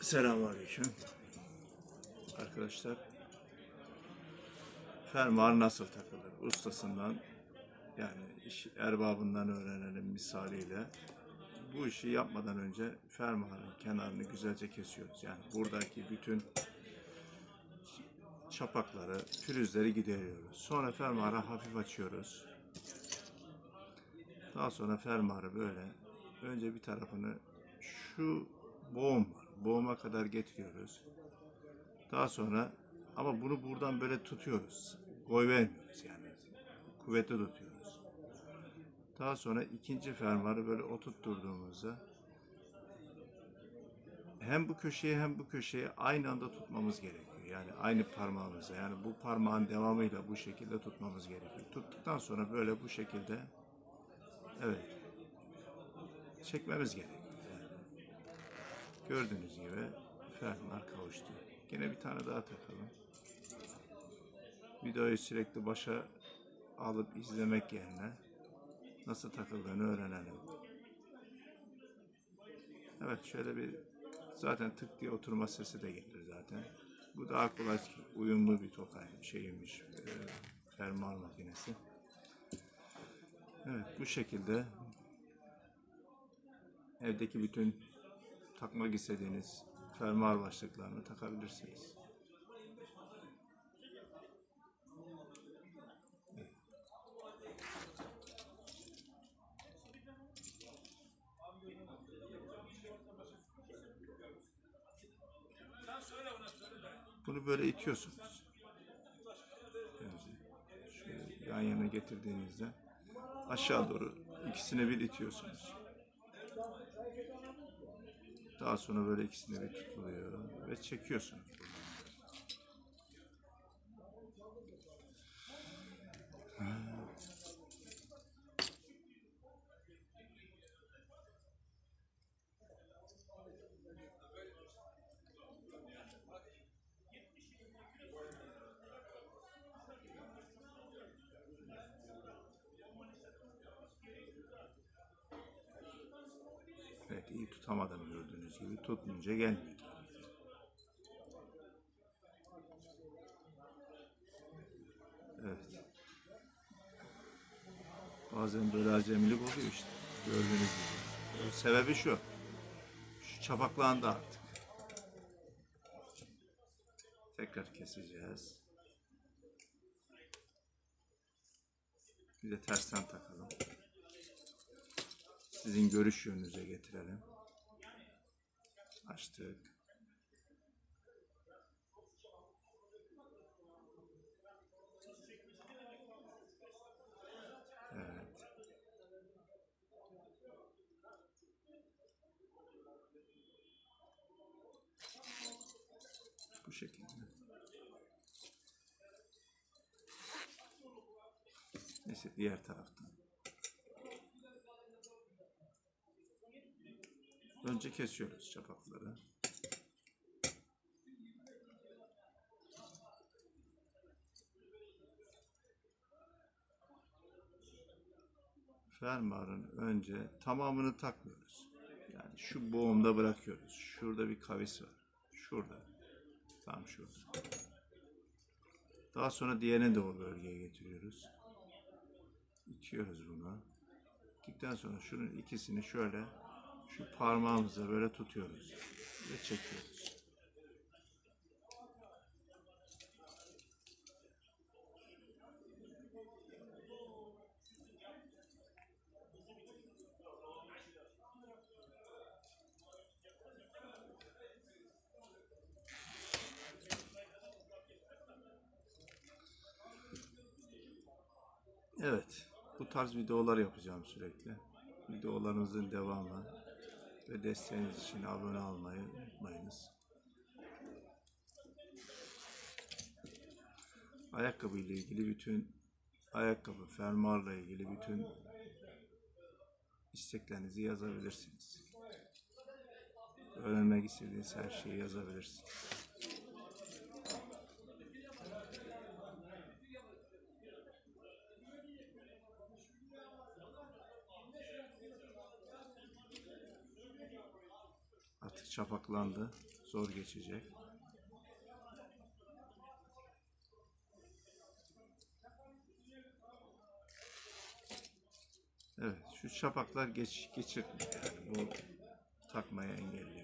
Selamünaleyküm. Arkadaşlar fermuar nasıl takılır? Ustasından yani iş erbabından öğrenelim misaliyle. Bu işi yapmadan önce fermuarın kenarını güzelce kesiyoruz. Yani buradaki bütün çapakları, pürüzleri gideriyoruz. Sonra fermuarı hafif açıyoruz. Daha sonra fermuarı böyle önce bir tarafını şu boğum. Boğuma kadar getiriyoruz. Daha sonra ama bunu buradan böyle tutuyoruz. Koy vermiyoruz yani. Kuvvetli tutuyoruz. Daha sonra ikinci fermuarı böyle oturtturduğumuzda hem bu köşeye hem bu köşeye aynı anda tutmamız gerekiyor. Yani aynı parmağımızla. Yani bu parmağın devamıyla bu şekilde tutmamız gerekiyor. Tuttuktan sonra böyle bu şekilde evet çekmemiz gerekiyor. Gördüğünüz gibi fermuar kavuştu. Yine bir tane daha takalım. Videoyu sürekli başa alıp izlemek yerine nasıl takıldığını öğrenelim. Evet şöyle bir zaten tık diye oturma sesi de gelir zaten. Bu daha kolay uyumlu bir tokay şeymiş e, fermuar makinesi. Evet bu şekilde evdeki bütün takmak istediğiniz fermuar başlıklarını takabilirsiniz. Bunu böyle itiyorsunuz. Şöyle yan yana getirdiğinizde aşağı doğru ikisini bir itiyorsunuz. Daha sonra böyle ikisini bir tutuluyor ve çekiyorsunuz. Tutamadım gördüğünüz gibi. Tutmayınca gelmiyor. Evet. Bazen böyle acemilik oluyor işte. Gördüğünüz gibi. Bunun sebebi şu. Şu çapaklandı artık. Tekrar keseceğiz. Bir de tersten takalım sizin görüş yönünüze getirelim. Açtık. Evet. Bu şekilde. Neyse diğer taraftan. Önce kesiyoruz çapakları. Fermuarın önce tamamını takmıyoruz. Yani şu boğumda bırakıyoruz. Şurada bir kavis var. Şurada. Tam şurada. Daha sonra diğerini de o bölgeye getiriyoruz. İtiyoruz bunu. İttikten sonra şunun ikisini şöyle şu parmağımızla böyle tutuyoruz ve çekiyoruz. Evet, bu tarz videolar yapacağım sürekli. Videolarımızın devamı ve desteğiniz için abone olmayı unutmayınız. Ayakkabı ile ilgili bütün ayakkabı, fermuarla ilgili bütün isteklerinizi yazabilirsiniz. Öğrenmek istediğiniz her şeyi yazabilirsiniz. Artık çapaklandı. zor geçecek. Evet, şu şapaklar geç geçirtmiyor yani bu takmayı engelliyor.